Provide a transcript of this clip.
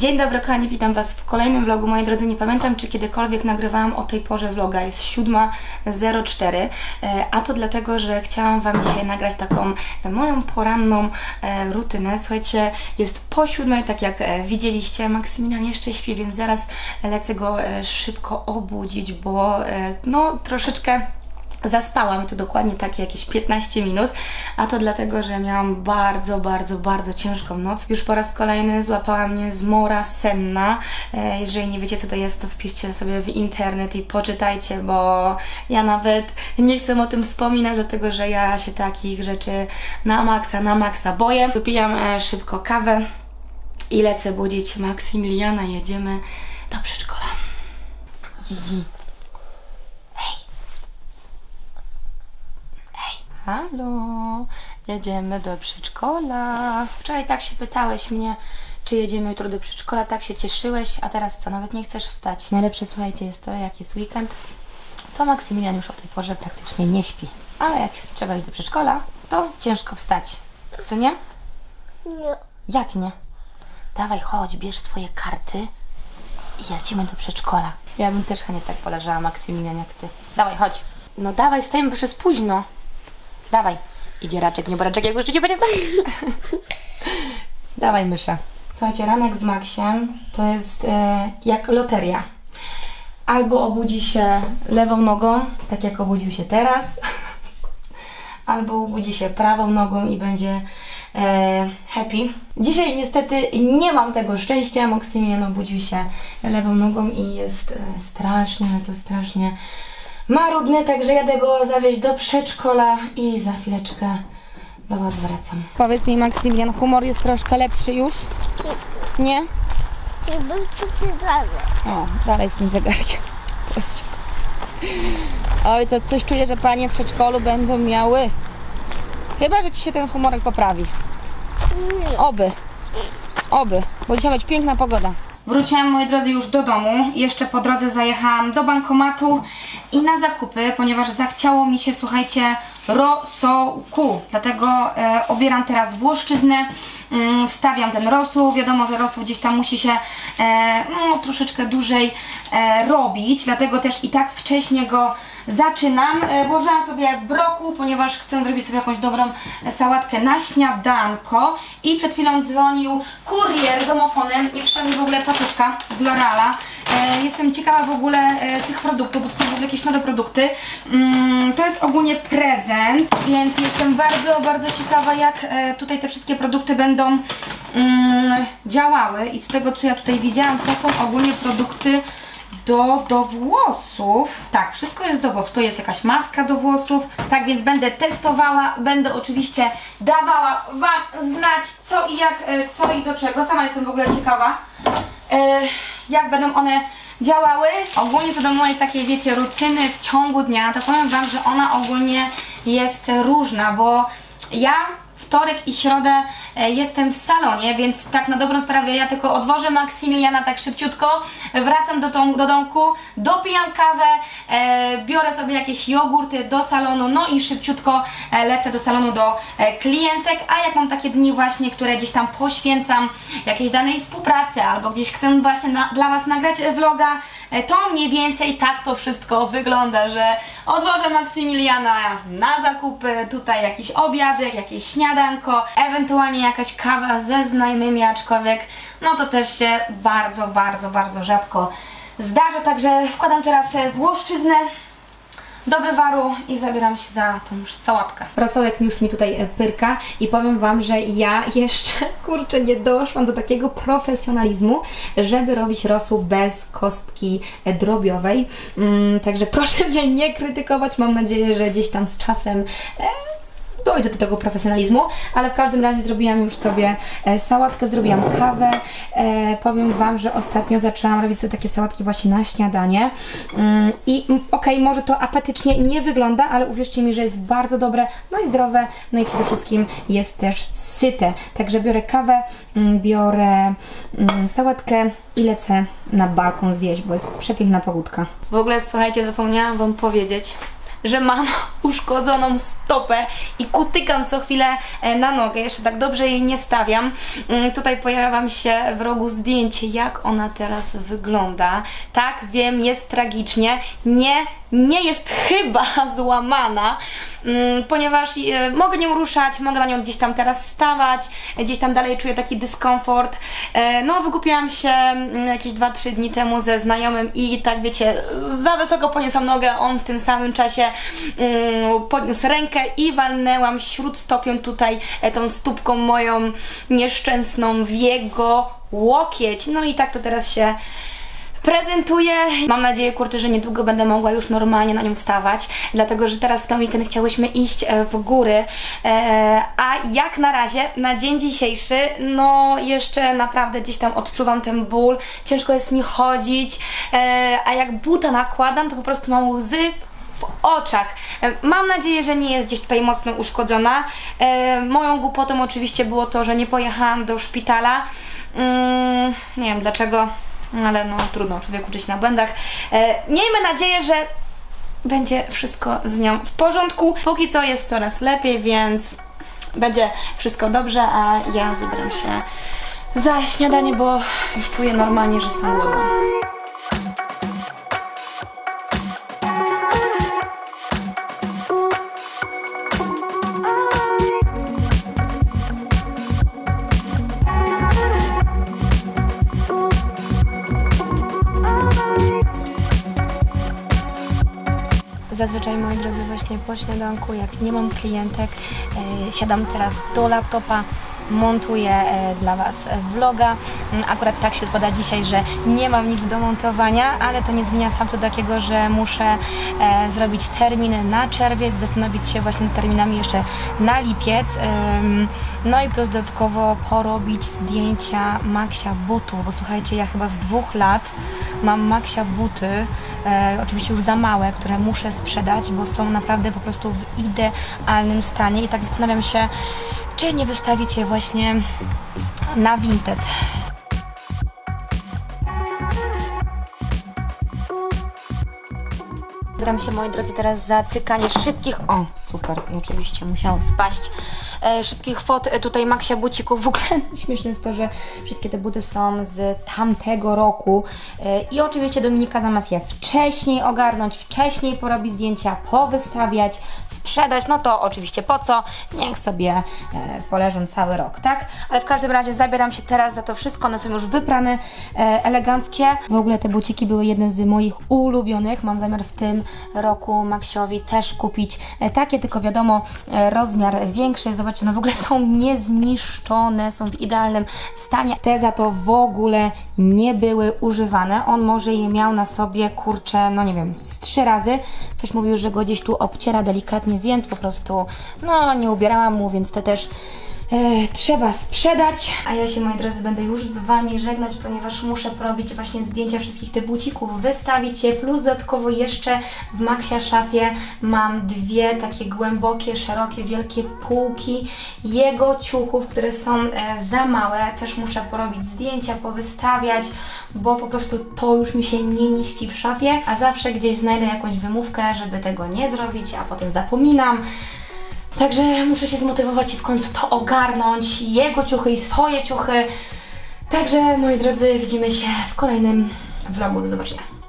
Dzień dobry kochani, witam Was w kolejnym vlogu. Moi drodzy, nie pamiętam czy kiedykolwiek nagrywałam o tej porze vloga. Jest 7.04, e, a to dlatego, że chciałam Wam dzisiaj nagrać taką e, moją poranną e, rutynę. Słuchajcie, jest po siódmej, tak jak widzieliście, Maksymilian jeszcze śpi, więc zaraz lecę go szybko obudzić, bo no troszeczkę Zaspałam tu dokładnie takie jakieś 15 minut, a to dlatego, że miałam bardzo, bardzo, bardzo ciężką noc. Już po raz kolejny złapała mnie zmora senna. E, Jeżeli nie wiecie, co to jest, to wpiszcie sobie w internet i poczytajcie, bo ja nawet nie chcę o tym wspominać, dlatego że ja się takich rzeczy na maksa, na maksa boję. Wypijam e, szybko kawę i lecę budzić Maksymiliana. Jedziemy do przedszkola. Zizi. Halo, jedziemy do przedszkola. Wczoraj tak się pytałeś mnie, czy jedziemy jutro do przedszkola, tak się cieszyłeś, a teraz co, nawet nie chcesz wstać. Najlepsze, słuchajcie, jest to, jak jest weekend, to Maksymilian już o tej porze praktycznie nie śpi. Ale jak trzeba iść do przedszkola, to ciężko wstać. Co nie? Nie. Jak nie? Dawaj, chodź, bierz swoje karty i lecimy do przedszkola. Ja bym też chętnie tak poleżała, Maksymilian, jak ty. Dawaj, chodź. No dawaj, stajemy, bo już jest późno. Dawaj. Idzie raczek, nie boraczek, jak już nie będzie stać. dawaj, mysza. Słuchajcie, ranek z Maksiem to jest e, jak loteria. Albo obudzi się lewą nogą, tak jak obudził się teraz, albo obudzi się prawą nogą i będzie e, happy. Dzisiaj niestety nie mam tego szczęścia. Maksymilian obudził się lewą nogą i jest e, strasznie, to strasznie marudny, także jadę go zawieźć do przedszkola i za chwileczkę do Was wracam. Powiedz mi Maksymilian, humor jest troszkę lepszy już? Nie? Nie był to ciekawe. O, dalej z tym zegarkiem. Oj, to coś czuję, że panie w przedszkolu będą miały. Chyba, że ci się ten humorek poprawi. Oby. Oby, bo dzisiaj być piękna pogoda. Wróciłam, moi drodzy, już do domu. Jeszcze po drodze zajechałam do bankomatu i na zakupy, ponieważ zachciało mi się, słuchajcie, rosołku. Dlatego e, obieram teraz włoszczyznę, mm, wstawiam ten rosół. Wiadomo, że rosół gdzieś tam musi się e, no, troszeczkę dłużej e, robić, dlatego też i tak wcześnie go zaczynam. E, Włożyłam sobie brokuł, ponieważ chcę zrobić sobie jakąś dobrą e, sałatkę na śniadanko i przed chwilą dzwonił kurier domofonem i przyszła mi w ogóle paczuszka z L'Oreala. E, Jestem ciekawa w ogóle tych produktów, bo to są w ogóle jakieś nowe produkty. Mm, To jest ogólnie prezent, więc jestem bardzo, bardzo ciekawa jak tutaj te wszystkie produkty będą mm, działały i z tego co ja tutaj widziałam, to są ogólnie produkty do, do włosów. Tak, wszystko jest do włosów. To jest jakaś maska do włosów. Tak więc będę testowała, będę oczywiście dawała Wam znać co i jak, e, co i do czego. Sama jestem w ogóle ciekawa, e, jak będą one działały. Ogólnie co do mojej takiej, wiecie, rutyny w ciągu dnia, to powiem Wam, że ona ogólnie jest różna, bo ja wtorek i środę e, jestem w salonie, więc tak na dobrą sprawę ja tylko odwożę Maksymiliana tak szybciutko, wracam do, tą, do domku, dopijam kawę, e, biorę sobie jakieś jogurty do salonu, no i szybciutko e, lecę do salonu do klientek, a jak mam takie dni właśnie, które gdzieś tam poświęcam jakiejś danej współpracy albo gdzieś chcę właśnie na, dla Was nagrać vloga, to mniej więcej tak to wszystko wygląda, że odwożę Maksymiliana na zakupy, tutaj jakiś obiadek, jakieś śniadanko, ewentualnie jakaś kawa ze znajomymi, aczkolwiek no to też się bardzo, bardzo, bardzo rzadko zdarza, także wkładam teraz e, włoszczyznę do wywaru i zabieram się za tą już sałatkę. Rosołek już mi tutaj e, pyrka i powiem Wam, że ja jeszcze, kurczę, nie doszłam do takiego profesjonalizmu, żeby robić rosół bez kostki e, drobiowej. Mm, także proszę mnie nie krytykować, mam nadzieję, że gdzieś tam z czasem e, dojdę do tego profesjonalizmu, ale w każdym razie zrobiłam już sobie e, sałatkę, zrobiłam kawę. E, powiem Wam, że ostatnio zaczęłam robić sobie takie sałatki właśnie na śniadanie. Mm, I mm, okej, może to apetycznie nie wygląda, ale uwierzcie mi, że jest bardzo dobre, no i zdrowe, no i przede wszystkim jest też syte. Także biorę kawę, mm, biorę sałatkę i lecę na balkon zjeść, bo jest przepiękna pogódka. W ogóle słuchajcie, zapomniałam Wam powiedzieć, że mama uszkodzoną stopę i kutykam co chwilę e, na nogę. Jeszcze tak dobrze jej nie stawiam. Mm, Tutaj pojawia Wam się w rogu zdjęcie, jak ona teraz wygląda. Tak, wiem, jest tragicznie. Nie, nie jest chyba złamana, mm, ponieważ e, mogę nią ruszać, mogę na nią gdzieś tam teraz stawać, gdzieś tam dalej czuję taki dyskomfort. E, No, wykupiłam się mm, jakieś 2-3 dni temu ze znajomym i tak wiecie, za wysoko podniosłam nogę, on w tym samym czasie mm, podniósł rękę i walnęłam śródstopią tutaj e, tą stópką moją nieszczęsną w jego łokieć. No i tak to teraz się prezentuję. Mam nadzieję, kurczę, że niedługo będę mogła już normalnie na nią stawać, dlatego że teraz w ten weekend chciałyśmy iść e, w góry, e, a jak na razie, na dzień dzisiejszy, no jeszcze naprawdę gdzieś tam odczuwam ten ból, ciężko jest mi chodzić, e, a jak buta nakładam, to po prostu mam łzy w oczach. Mam nadzieję, że nie jest gdzieś tutaj mocno uszkodzona. Moją głupotą oczywiście było to, że nie pojechałam do szpitala. Mm, nie wiem dlaczego, ale no trudno, człowiek uczy się na błędach. E, miejmy nadzieję, że będzie wszystko z nią w porządku. Póki co jest coraz lepiej, więc będzie wszystko dobrze, a ja zabieram się za śniadanie, bo już czuję normalnie, że jestem głodna. Drodzy, właśnie po śniadanku, jak nie mam klientek, e, siadam teraz do laptopa, montuję e, dla Was vloga. Mm, Akurat tak się składa dzisiaj, że nie mam nic do montowania, ale to nie zmienia faktu takiego, że muszę e, zrobić termin na czerwiec, zastanowić się właśnie terminami jeszcze na lipiec. No i plus dodatkowo porobić zdjęcia Maxia butu, bo słuchajcie, ja chyba z dwóch lat mam Maxia buty, e, oczywiście już za małe, które muszę sprzedać, bo są naprawdę po prostu w idealnym stanie i tak zastanawiam się, czy nie wystawić je właśnie na Vinted. Gram się, moi drodzy, teraz za cykanie szybkich. O, super, i oczywiście musiało spaść. E, szybkich fot e, tutaj Maxia bucików. W ogóle śmieszne jest to, że wszystkie te buty są z tamtego roku. E, I oczywiście Dominika zamiast je wcześniej ogarnąć, wcześniej porobić zdjęcia, powystawiać, sprzedać. No to oczywiście po co? Niech sobie poleżą cały rok, tak? Ale w każdym razie zabieram się teraz za to wszystko. One są już wyprane, eleganckie. W ogóle te buciki były jedne z moich ulubionych. Mam zamiar w tym roku Maxiowi też kupić takie, tylko wiadomo, rozmiar większy. Zobaczcie, no w ogóle są niezniszczone, są w idealnym stanie. Te za to w ogóle nie były używane. On może je miał na sobie, kurczę, no nie wiem, z trzy razy. Coś mówił, że go gdzieś tu obciera delikatnie, więc po prostu, no nie ubierałam mu, więc te też e, trzeba sprzedać. A ja się, moi drodzy, będę już z Wami żegnać, ponieważ muszę porobić właśnie zdjęcia wszystkich tych bucików, wystawić je, plus dodatkowo jeszcze w Maxia szafie mam dwie takie głębokie, szerokie, wielkie półki jego ciuchów, które są e, za małe. Też muszę porobić zdjęcia, powystawiać, bo po prostu to już mi się nie mieści w szafie, a zawsze gdzieś znajdę jakąś wymówkę, żeby tego nie zrobić, a potem zapominam. Także muszę się zmotywować i w końcu to ogarnąć. Jego ciuchy i swoje ciuchy. Także moi drodzy, widzimy się w kolejnym vlogu. Do zobaczenia.